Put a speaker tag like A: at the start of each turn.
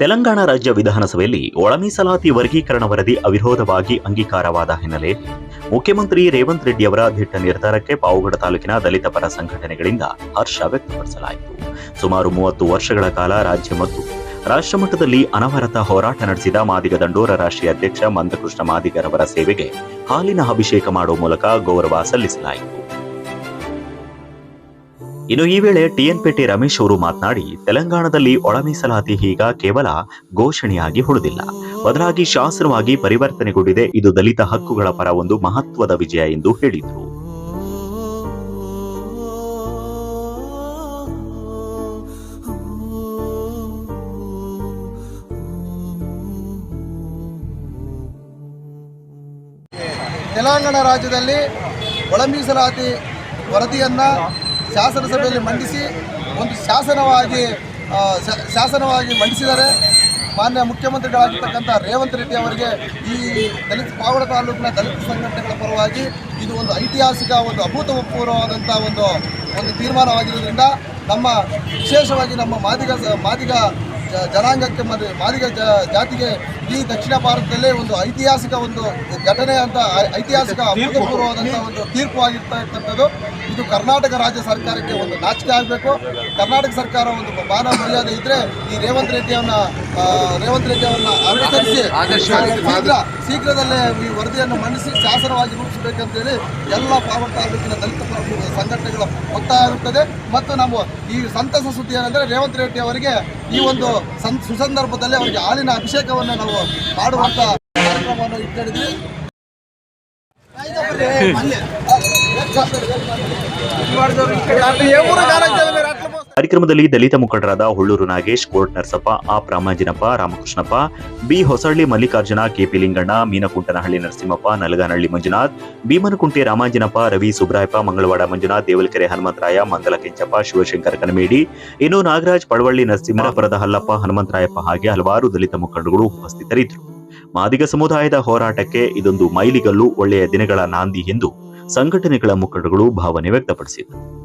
A: ತೆಲಂಗಾಣ ರಾಜ್ಯ ವಿಧಾನಸಭೆಯಲ್ಲಿ ಒಳ ಮೀಸಲಾತಿ ವರ್ಗೀಕರಣ ವರದಿ ಅವಿರೋಧವಾಗಿ ಅಂಗೀಕಾರವಾದ ಹಿನ್ನೆಲೆ ಮುಖ್ಯಮಂತ್ರಿ ರೇವಂತ್ ರೆಡ್ಡಿ ಅವರ ದಿಟ್ಟ ನಿರ್ಧಾರಕ್ಕೆ ಪಾವಗಡ ತಾಲೂಕಿನ ದಲಿತ ಪರ ಸಂಘಟನೆಗಳಿಂದ ಹರ್ಷ ವ್ಯಕ್ತಪಡಿಸಲಾಯಿತು. ಸುಮಾರು ಮೂವತ್ತು ವರ್ಷಗಳ ಕಾಲ ರಾಜ್ಯ ಮತ್ತು ರಾಷ್ಟ್ರ ಮಟ್ಟದಲ್ಲಿ ಅನವರತ ಹೋರಾಟ ನಡೆಸಿದ ಮಾದಿಗ ದಂಡೋರ ರಾಷ್ಟ್ರೀಯ ಅಧ್ಯಕ್ಷ ಮಂದಕೃಷ್ಣ ಮಾದಿಗರವರ ಸೇವೆಗೆ ಹಾಲಿನ ಅಭಿಷೇಕ ಮಾಡುವ ಮೂಲಕ ಗೌರವ ಸಲ್ಲಿಸಲಾಯಿತು. ಇನ್ನು ಈ ವೇಳೆ ಟಿಎನ್ಪೇಟೆ ರಮೇಶ್ ಅವರು ಮಾತನಾಡಿ, ತೆಲಂಗಾಣದಲ್ಲಿ ಒಳಮೀಸಲಾತಿ ಈಗ ಕೇವಲ ಘೋಷಣೆಯಾಗಿ ಉಳಿದಿಲ್ಲ. ಬದಲಾಗಿ ಶಾಸನವಾಗಿ ಪರಿವರ್ತನೆಗೊಂಡಿದೆ. ಇದು ದಲಿತ ಹಕ್ಕುಗಳ ಪರ ಒಂದು ಮಹತ್ವದ ವಿಜಯ ಎಂದು ಹೇಳಿದರು.
B: ತೆಲಂಗಾಣ ರಾಜ್ಯದಲ್ಲಿ ಒಳ ಮೀಸಲಾತಿ ವರದಿಯನ್ನು ಶಾಸನಸಭೆಯಲ್ಲಿ ಮಂಡಿಸಿ ಒಂದು ಶಾಸನವಾಗಿ ಶಾಸನವಾಗಿ ಮಂಡಿಸಿದ್ದಾರೆ ಮಾನ್ಯ ಮುಖ್ಯಮಂತ್ರಿಗಳಾಗಿರ್ತಕ್ಕಂಥ ರೇವಂತ್ ರೆಡ್ಡಿ ಅವರಿಗೆ ಈ ದಲಿತ ಪಾವಡ ತಾಲೂಕಿನ ದಲಿತ ಸಂಘಟನೆಗಳ ಪರವಾಗಿ ಇದು ಒಂದು ಐತಿಹಾಸಿಕ, ಒಂದು ಅಭೂತಪೂರ್ವವಾದಂಥ ಒಂದು ಒಂದು ತೀರ್ಮಾನವಾಗಿರೋದ್ರಿಂದ ನಮ್ಮ, ವಿಶೇಷವಾಗಿ ನಮ್ಮ ಮಾದಿಗ ಮಾದಿಗ ಜನಾಂಗಕ್ಕೆ ಮತ್ತು ಮಾದಿಗ ಜಾತಿಗೆ ಈ ದಕ್ಷಿಣ ಭಾರತದಲ್ಲೇ ಒಂದು ಐತಿಹಾಸಿಕ ಒಂದು ಘಟನೆ ಅಂತ ಐತಿಹಾಸಿಕ ಅಭೂತಪೂರ್ವವಾದಂಥ ಒಂದು ತೀರ್ಪು ಆಗಿರ್ತಕ್ಕಂಥದ್ದು. ಇದು ಕರ್ನಾಟಕ ರಾಜ್ಯ ಸರ್ಕಾರಕ್ಕೆ ಒಂದು ನಾಚಿಕೆ ಆಗಬೇಕು. ಕರ್ನಾಟಕ ಸರ್ಕಾರ ಒಂದು ಮಾನ ಮರ್ಯಾದೆ ಇದ್ದರೆ ಈ ರೇವಂತ್ ರೆಡ್ಡಿಯವನ್ನ ರೇವಂತ್ ರೆಡ್ಡಿ ಅವರನ್ನ ಅನುಸರಿಸಿ ಶೀಘ್ರ ಶೀಘ್ರದಲ್ಲೇ ಈ ವರದಿಯನ್ನು ಮಂಡಿಸಿ ಶಾಸನವಾಗಿ ರೂಪಿಸಬೇಕಂತೇಳಿ ಎಲ್ಲ ಪಾವಡ ತಾಲೂಕಿನ ದಲಿತ ಪರ ಇರುತ್ತದೆ. ಮತ್ತು ನಾವು ಈ ಸಂತಸ ಸುದ್ದಿ ಏನಂದರೆ ರೇವಂತ್ ರೆಡ್ಡಿ ಅವರಿಗೆ ಈ ಒಂದು ಸಂ ಸುಸಂದರ್ಭದಲ್ಲಿ ಅವರಿಗೆ ಹಾಲಿನ ಅಭಿಷೇಕವನ್ನು ನಾವು ಮಾಡುವಂತ ಕಾರ್ಯಕ್ರಮವನ್ನು ಇಟ್ಕೊಂಡಿದ್ವಿ
A: ಕಾರ್ಯಕ್ರಮದಲ್ಲಿ ದಲಿತ ಮುಖಂಡರಾದ ಹುಳ್ಳೂರು ನಾಗೇಶ್, ಕೋರ್ಟ್ ನರಸಪ್ಪ, ಆ Ramanjinappa Ramakrishnappa, B Hosahalli Mallikarjuna, K P Linganna, Meenakuntanahalli Narasimhappa, Nalaganahalli Manjunath, Bheemanakunte Ramanjinappa, Ravi Subbarayappa, Mangalawada Manjunath, Devalakere Hanumantharaya Mangala Kenchappa, Shivashankar ಕನಮೇಡಿ ಇನ್ನು ನಾಗರಾಜ್ ಪಳವಳ್ಳಿ ನರಸಿಂಹಪುರದ ಹಲ್ಲಪ್ಪ, ಹನುಮಂತರಾಯಪ್ಪ ಹಾಗೆ ಹಲವಾರು ದಲಿತ ಮುಖಂಡರುಗಳು ಉಪಸ್ಥಿತರಿದ್ದರು. ಮಾದಿಗ ಸಮುದಾಯದ ಹೋರಾಟಕ್ಕೆ ಇದೊಂದು ಮೈಲಿಗಲ್ಲು, ಒಳ್ಳೆಯ ದಿನಗಳ ನಾಂದಿ ಎಂದು ಸಂಘಟನೆಗಳ ಮುಖಂಡಗಳು ಭಾವನೆ ವ್ಯಕ್ತಪಡಿಸಿದರು.